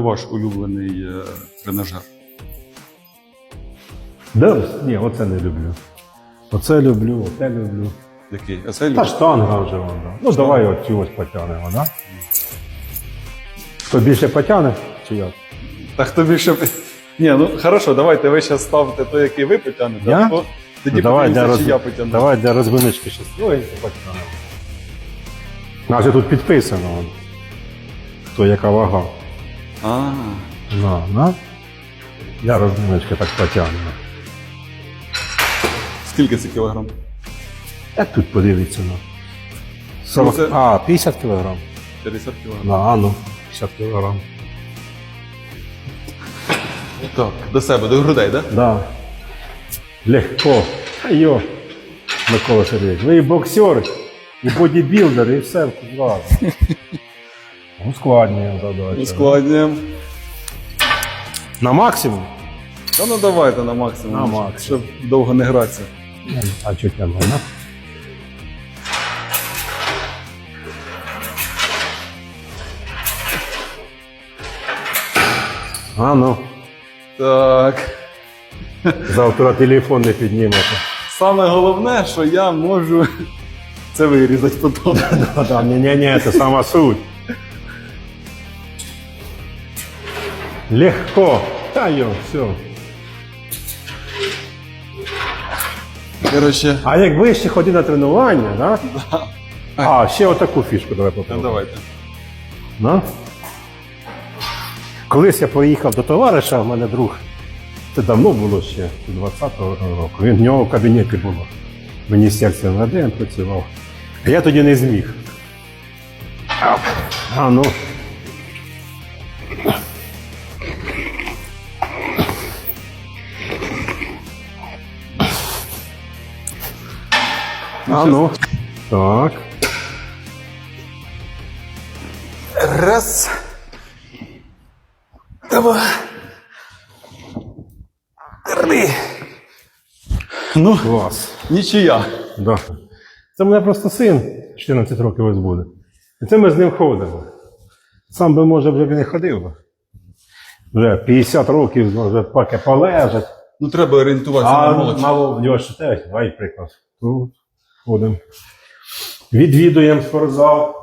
ваш улюблений е, тренажер? Да, ні, оце не люблю. Оце люблю, оце люблю. Який? А це Та штанга вже вона. Ну давай оцю ось потягнемо, да? Хто більше потягне, чи як? Та хто більше. Ні, ну хорошо, давайте ви зараз ставите той, який ви потягнете, Я? а то тоді Ну, давай, для чи я роз... потягну. давай для розминочки щось потягнемо. Нас же тут підписано. Хто яка вага. А, На, на. Я розминочки так потягну. скільки це кілограм? Як тут подивіться на. 40... це- А, 50 кілограм. 50 кілограм. На, а ну, 50 кілограм. Так, до себе, до грудей, так? Да? Да. Легко. Айо. Микола Сергійович. Ви і боксер, і бодібілдер, і все зразу. Ускладнюємо задачу. Ускладнюємо. На максимум? Та ну давайте на максимум. На щоб- максимум. Щоб довго не гратися. А чуть я можна? А ну, Так. завтра телефон не піднімете. Саме головне, що я можу це вирізати потім. Ні, ні, ні, це сама суть. Легко. Та йо, все. Коротше, А якби ще ходив на тренування, да? А, ще отаку фішку давай ну, попробуємо. давайте. На. Колись я поїхав до товариша, в мене друг. Це давно було ще, 20-го року. Він в нього в кабінеті було. В міністерстві МВД він працював. А я тоді не зміг. А ну. А ну. Так. Раз. Два. Три. Ну, Клас. нічия. Да. Це мене просто син 14 років ось буде. І це ми з ним ходимо. Сам би, може, вже б і не ходив. би. Вже 50 років, може, поки полежать. Ну треба орієнтуватися на молодь. мало в нього ще теж, давай приклад. Тут ходимо. Відвідуємо спортзал.